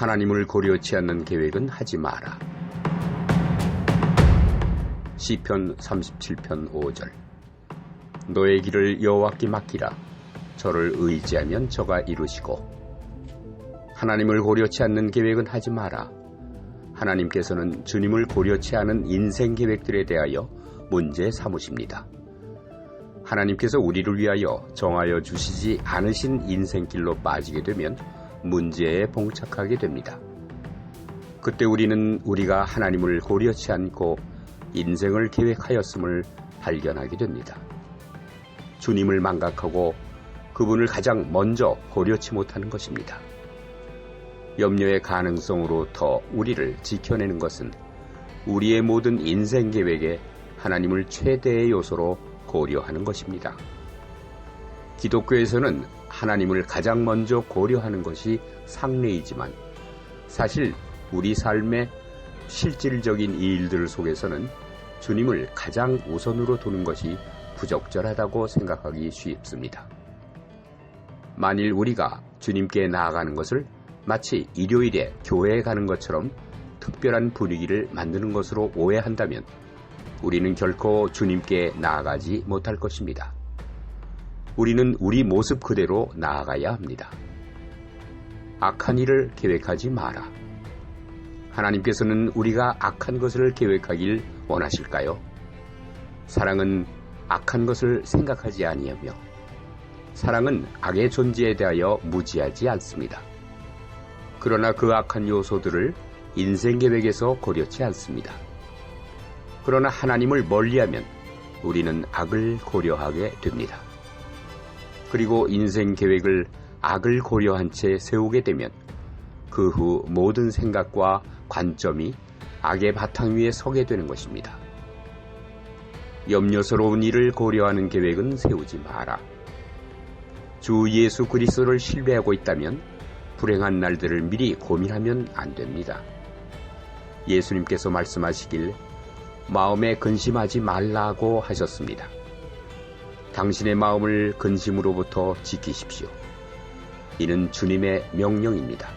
하나님을 고려치 않는 계획은 하지 마라. 시편 37편 5절 너의 길을 여호와께 맡기라. 저를 의지하면 저가 이루시고 하나님을 고려치 않는 계획은 하지 마라. 하나님께서는 주님을 고려치 않은 인생 계획들에 대하여 문제 삼으십니다. 하나님께서 우리를 위하여 정하여 주시지 않으신 인생길로 빠지게 되면 문제에 봉착하게 됩니다. 그때 우리는 우리가 하나님을 고려치 않고 인생을 계획하였음을 발견하게 됩니다. 주님을 망각하고 그분을 가장 먼저 고려치 못하는 것입니다. 염려의 가능성으로부터 우리를 지켜내는 것은 우리의 모든 인생 계획에 하나님을 최대의 요소로 고려하는 것입니다. 기독교에서는 하나님을 가장 먼저 고려하는 것이 상례이지만 사실 우리 삶의 실질적인 일들 속에서는 주님을 가장 우선으로 두는 것이 부적절하다고 생각하기 쉽습니다. 만일 우리가 주님께 나아가는 것을 마치 일요일에 교회에 가는 것처럼 특별한 분위기를 만드는 것으로 오해한다면 우리는 결코 주님께 나아가지 못할 것입니다. 우리는 우리 모습 그대로 나아가야 합니다. 악한 일을 계획하지 마라. 하나님께서는 우리가 악한 것을 계획하길 원하실까요? 사랑은 악한 것을 생각하지 아니하며 사랑은 악의 존재에 대하여 무지하지 않습니다. 그러나 그 악한 요소들을 인생 계획에서 고려치 않습니다. 그러나 하나님을 멀리하면 우리는 악을 고려하게 됩니다. 그리고 인생 계획을 악을 고려한 채 세우게 되면 그 후 모든 생각과 관점이 악의 바탕 위에 서게 되는 것입니다. 염려스러운 일을 고려하는 계획은 세우지 마라. 주 예수 그리스도를 신뢰하고 있다면 불행한 날들을 미리 고민하면 안 됩니다. 예수님께서 말씀하시길 마음에 근심하지 말라고 하셨습니다. 당신의 마음을 근심으로부터 지키십시오. 이는 주님의 명령입니다.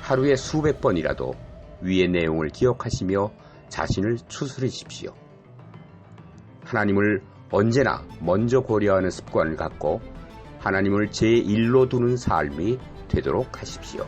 하루에 수백 번이라도 위의 내용을 기억하시며 자신을 추스리십시오. 하나님을 언제나 먼저 고려하는 습관을 갖고 하나님을 제1로 두는 삶이 되도록 하십시오.